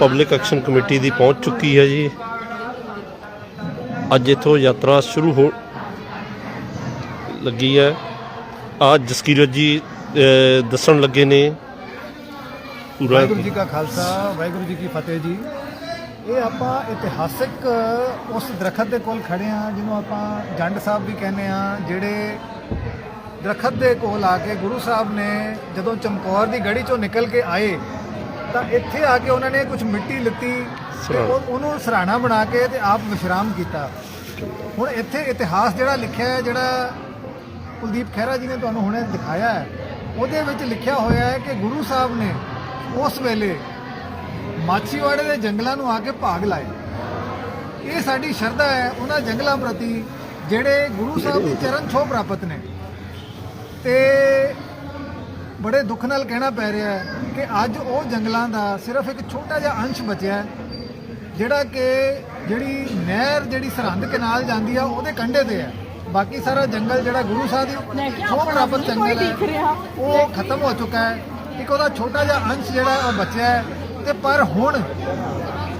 Public action committee ਦੀ ਪਹੁੰਚ ਚੁੱਕੀ ਹੈ ਜੀ। ਅੱਜ ਇਥੋਂ ਯਾਤਰਾ ਸ਼ੁਰੂ ਹੋ ਲੱਗੀ ਹੈ। ਆ ਜਸਕੀਰਤ ਜੀ ਦੱਸਣ ਲੱਗੇ ਨੇ। ਪੂਰਾ ਵਾਹਿਗੁਰੂ ਜੀ ਕਾ ਖਾਲਸਾ, ਵਾਹਿਗੁਰੂ ਜੀ ਕੀ ਫਤਿਹ ਜੀ। ਇਹ ਆਪਾਂ ਇਤਿਹਾਸਿਕ, ਉਸ ਦਰਖਤ ਦੇ ਕੋਲ ਖੜੇ ਆ ਜਿਹਨੂੰ ਆਪਾਂ ਜੰਡ ਸਾਹਿਬ ਵੀ ਕਹਿੰਦੇ ਆ ਜਿਹੜੇ ਦਰਖਤ ਦੇ ਕੋਲ ਆ ਕੇ ਗੁਰੂ ਸਾਹਿਬ ਨੇ ਜਦੋਂ ਚਮਕੌਰ ਦੀ ਗੜੀ ਚੋਂ ਨਿਕਲ ਕੇ ਆਏ ਤਾਂ ਇੱਥੇ ਆ ਕੇ ਉਹਨਾਂ ਨੇ ਕੁਝ ਮਿੱਟੀ ਲਿੱਤੀ ਤੇ। ਉਹ- ਉਹਨੂੰ ਸਰਾਣਾ ਬਣਾ ਕੇ ਤੇ ਆਪ ਵਿਸ਼ਰਾਮ ਕੀਤਾ। ਹੁਣ ਇੱਥੇ ਇਤਿਹਾਸ ਜਿਹੜਾ ਲਿਖਿਆ ਹੈ ਜਿਹੜਾ ਕੁਲਦੀਪ ਖਹਿਰਾ ਜੀ ਨੇ ਤੁਹਾਨੂੰ ਹੁਣੇ ਦਿਖਾਇਆ ਹੈ ਉਹਦੇ ਵਿੱਚ ਲਿਖਿਆ ਹੋਇਆ ਹੈ ਕਿ ਗੁਰੂ ਸਾਹਿਬ ਨੇ ਉਸ ਵੇਲੇ ਮਾਛੀਵਾੜੇ ਦੇ ਜੰਗਲਾਂ ਨੂੰ ਆ ਕੇ ਭਾਗ ਲਾਏ। ਇਹ ਸਾਡੀ ਸ਼ਰਧਾ ਹੈ ਉਹਨਾਂ ਜੰਗਲਾਂ ਪ੍ਰਤੀ ਜਿਹੜੇ ਗੁਰੂ ਸਾਹਿਬ ਦੀ ਚਰਨ ਛੋਹ ਪ੍ਰਾਪਤ ਨੇ। ਤੇ ਬੜੇ ਦੁੱਖ ਨਾਲ ਕਹਿਣਾ ਪੈ ਰਿਹਾ ਹੈ ਕਿ ਅੱਜ ਉਹ ਜੰਗਲਾਂ ਦਾ ਸਿਰਫ ਇੱਕ ਛੋਟਾ ਜਿਹਾ ਅੰਸ਼ ਬਚਿਆ ਜਿਹੜਾ ਕਿ ਜਿਹੜੀ ਨਹਿਰ ਜਿਹੜੀ ਸਰਹੰਦ ਕਨਾਲ ਜਾਂਦੀ ਆ ਉਹਦੇ ਕੰਢੇ ਤੇ ਹੈ। ਬਾਕੀ ਸਾਰਾ ਜੰਗਲ ਜਿਹੜਾ ਗੁਰੂ ਸਾਹਿਬ ਦੀ ਛੋਹ ਪ੍ਰਾਪਤ ਜੰਗਲ ਹੈ ਉਹ ਖਤਮ ਹੋ ਚੁੱਕਾ ਹੈ। ਇੱਕ ਉਹਦਾ ਛੋਟਾ ਜਿਹਾ ਅੰਸ਼ ਜਿਹੜਾ ਉਹ ਬਚਿਆ ਹੈ। ਤੇ ਪਰ ਹੁਣ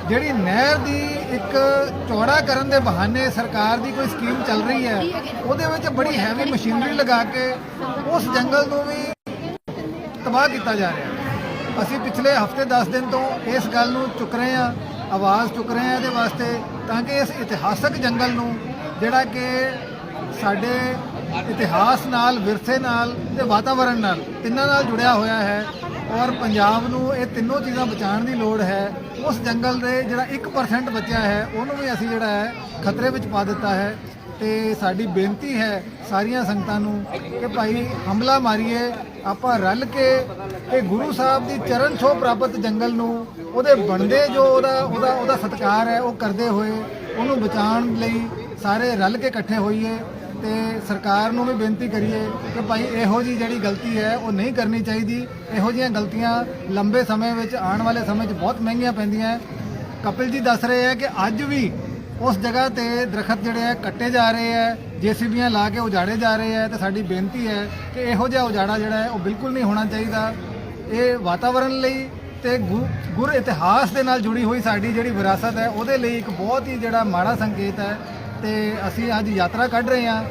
ਜਿਹੜੀ ਨਹਿਰ ਦੀ ਇੱਕ ਚੌੜਾ ਕਰਨ ਦੇ ਬਹਾਨੇ ਸਰਕਾਰ ਦੀ ਕੋਈ ਸਕੀਮ ਚੱਲ ਰਹੀ ਹੈ ਉਹਦੇ ਵਿੱਚ ਬੜੀ ਹੈਵੀ ਮਸ਼ੀਨਰੀ ਲਗਾ ਕੇ ਉਸ ਜੰਗਲ ਨੂੰ ਵੀ ਤਬਾਹ ਕੀਤਾ ਜਾ ਰਿਹਾ ਹੈ। ਅਸੀਂ ਪਿਛਲੇ ਹਫ਼ਤੇ 10 ਦਿਨ ਤੋਂ ਇਸ ਗੱਲ ਨੂੰ ਚੁੱਕ ਰਹੇ ਹਾਂ, ਆਵਾਜ਼ ਚੁੱਕ ਰਹੇ ਹਾਂ ਇਹਦੇ ਵਾਸਤੇ ਤਾਂ ਕਿ ਇਸ ਇਤਿਹਾਸਕ ਜੰਗਲ ਨੂੰ ਜਿਹੜਾ ਕਿ ਸਾਡੇ ਇਤਿਹਾਸ ਨਾਲ, ਵਿਰਸੇ ਨਾਲ ਤੇ ਵਾਤਾਵਰਣ ਨਾਲ ਤਿੰਨਾਂ ਨਾਲ ਜੁੜਿਆ ਹੋਇਆ ਹੈ ਔਰ ਪੰਜਾਬ ਨੂੰ ਇਹ ਤਿੰਨੋਂ ਚੀਜ਼ਾਂ ਬਚਾਉਣ ਦੀ ਲੋੜ ਹੈ, ਉਸ ਜੰਗਲ ਦੇ ਜਿਹੜਾ 1% ਬਚਿਆ ਹੈ, ਉਹਨੂੰ ਵੀ ਅਸੀਂ ਜਿਹੜਾ ਹੈ ਖਤਰੇ ਵਿੱਚ ਪਾ ਦਿੱਤਾ ਹੈ ਤੇ ਸਾਡੀ ਬੇਨਤੀ ਹੈ ਸਾਰੀਆਂ ਸੰਗਤਾਂ ਨੂੰ ਕਿ ਭਾਈ ਹਮਲਾ ਮਾਰੀਏ ਆਪਾਂ ਰਲ ਕੇ ਇਹ ਗੁਰੂ ਸਾਹਿਬ ਦੀ ਚਰਨ ਛੋਹ ਪ੍ਰਾਪਤ ਜੰਗਲ ਨੂੰ, ਉਹਦੇ ਬਣਦੇ ਜੋ ਉਹਦਾ ਉਹਦਾ ਉਹਦਾ ਸਤਿਕਾਰ ਹੈ, ਉਹ ਕਰਦੇ ਹੋਏ ਉਹਨੂੰ ਬਚਾਉਣ ਲਈ ਸਾਰੇ ਰਲ ਕੇ ਇਕੱਠੇ ਹੋਈਏ ਤੇ ਸਰਕਾਰ ਨੂੰ ਵੀ ਬੇਨਤੀ ਕਰੀਏ ਕਿ ਭਾਈ ਇਹੋ ਜੀ ਜਿਹੜੀ ਗਲਤੀ ਹੈ, ਉਹ ਨਹੀਂ ਕਰਨੀ ਚਾਹੀਦੀ। ਇਹੋ ਜਿਹੀਆਂ ਗਲਤੀਆਂ ਲੰਬੇ ਸਮੇਂ ਵਿੱਚ, ਆਉਣ ਵਾਲੇ ਸਮੇਂ 'ਚ ਬਹੁਤ ਮਹਿੰਗੀਆਂ ਪੈਂਦੀਆਂ। ਕਪਿਲ ਜੀ ਦੱਸ ਰਹੇ ਹੈ ਕਿ ਅੱਜ ਵੀ ਉਸ ਜਗ੍ਹਾ ਤੇ ਦਰਖਤ ਜਿਹੜੇ ਆ ਕੱਟੇ ਜਾ ਰਹੇ ਹੈ ਜੀਸੀਬੀਆਂ ਲਾ ਕੇ ਉਜਾੜੇ ਜਾ ਰਹੇ ਹੈ ਤੇ ਸਾਡੀ ਬੇਨਤੀ ਹੈ ਕਿ ਇਹੋ ਜਿਹਾ ਉਜਾੜਾ ਜਿਹੜਾ ਹੈ ਉਹ ਬਿਲਕੁਲ ਨਹੀਂ ਹੋਣਾ ਚਾਹੀਦਾ। ਇਹ ਵਾਤਾਵਰਣ ਲਈ ਤੇ ਗੁਰ ਇਤਿਹਾਸ ਦੇ ਨਾਲ ਜੁੜੀ ਹੋਈ ਸਾਡੀ ਜਿਹੜੀ ਵਿਰਾਸਤ ਹੈ ਉਹਦੇ ਲਈ ਇੱਕ ਬਹੁਤ ਹੀ ਜਿਹੜਾ ਮਾੜਾ ਸੰਕੇਤ ਹੈ ਤੇ ਅਸੀਂ ਅੱਜ ਯਾਤਰਾ ਕੱਢ ਰਹੇ ਹਾਂ।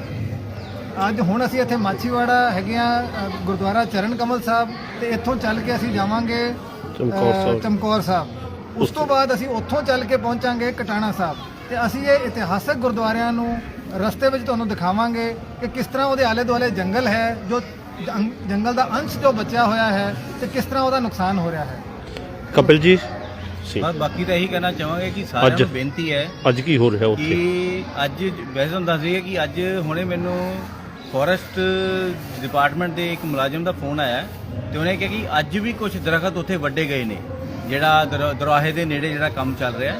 ਅੱਜ ਹੁਣ ਅਸੀਂ ਇੱਥੇ ਮਾਛੀਵਾੜਾ ਹੈਗੇ ਆ ਗੁਰਦੁਆਰਾ ਚਰਨ ਕਮਲ ਸਾਹਿਬ ਤੇ ਇੱਥੋਂ ਚੱਲ ਕੇ ਅਸੀਂ ਜਾਵਾਂਗੇ ਚਮਕੌਰ ਅ, ਸਾਹਿਬ। ਚਮਕੌਰ ਸਾਹਿਬ। ਉਸ ਤੋਂ ਬਾਅਦ ਅਸੀਂ ਉੱਥੋਂ ਚੱਲ ਕੇ ਪਹੁੰਚਾਂਗੇ ਕਟਾਣਾ ਸਾਹਿਬ। ਤੇ ਅਸੀਂ ਇਹ ਇਤਿਹਾਸਕ ਗੁਰਦੁਆਰਿਆਂ ਨੂੰ ਰਸਤੇ ਵਿੱਚ ਤੁਹਾਨੂੰ ਦਿਖਾਵਾਂਗੇ ਕਿ ਕਿਸ ਤਰ੍ਹਾਂ ਉਹਦੇ ਆਲੇ ਦੁਆਲੇ ਜੰਗਲ ਹੈ ਜੋ ਜੰਗ- ਜੰਗਲ ਦਾ ਅੰਸ਼ ਜੋ ਬਚਿਆ ਹੋਇਆ ਹੈ ਤੇ ਕਿਸ ਤਰ੍ਹਾਂ ਉਹਦਾ ਨੁਕਸਾਨ ਹੋ ਰਿਹਾ ਹੈ। ਕਪਿਲ ਜੀ ਸੀ ਬਸ ਬਾਕੀ ਤਾਂ ਇਹੀ ਕਹਿਣਾ ਚਾਹਾਂਗੇ ਕਿ ਸਾਰਿਆਂ ਅੱਜ- ਨੂੰ ਬੇਨਤੀ ਹੈ ਅੱਜ ਕੀ ਹੋ ਰਿਹਾ ਉੱਥੇ? ਕਿ ਅੱਜ ਵੈਸੇ ਤੁਹਾਨੂੰ ਦੱਸ ਕਿ ਅੱਜ ਹੁਣੇ ਮੈਨੂੰ ਫੋਰੈਸਟ ਡਿਪਾਰਟਮੈਂਟ ਦੇ ਇੱਕ ਮੁਲਾਜ਼ਮ ਦਾ ਫੋਨ ਆਇਆ ਤੇ ਉਹਨੇ ਕਿਹਾ ਕਿ ਅੱਜ ਵੀ ਕੁਝ ਦਰਖਤ ਉੱਥੇ ਵੱਡੇ ਗਏ ਨੇ। ਜਿਹੜਾ ਦਰ- ਦਰਵਾਹੇ ਦੇ ਨੇੜੇ ਜਿਹੜਾ ਕੰਮ ਚੱਲ ਰਿਹਾ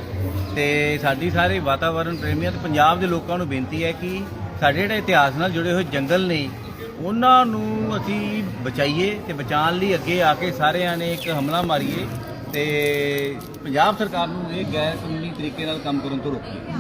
ਤੇ ਸਾਡੀ ਸਾਰੇ ਵਾਤਾਵਰਣ ਪ੍ਰੇਮੀਆਂ ਤੇ ਪੰਜਾਬ ਦੇ ਲੋਕਾਂ ਨੂੰ ਬੇਨਤੀ ਹੈ ਕਿ ਸਾਡੇ ਜਿਹੜੇ ਇਤਿਹਾਸ ਨਾਲ ਜੁੜੇ ਹੋਏ ਜੰਗਲ ਨੇ, ਉਹਨਾਂ ਨੂੰ ਅਸੀਂ ਬਚਾਈਏ ਤੇ ਬਚਾਉਣ ਲਈ ਅੱਗੇ ਆ ਕੇ ਸਾਰਿਆਂ ਨੇ ਇੱਕ ਹਮਲਾ ਮਾਰੀਏ ਤੇ ਪੰਜਾਬ ਸਰਕਾਰ ਨੂੰ ਇਹ ਗੈਰ ਕਾਨੂੰਨੀ ਤਰੀਕੇ ਨਾਲ ਕੰਮ ਕਰਨ ਤੋਂ ਰੋਕੀਏ।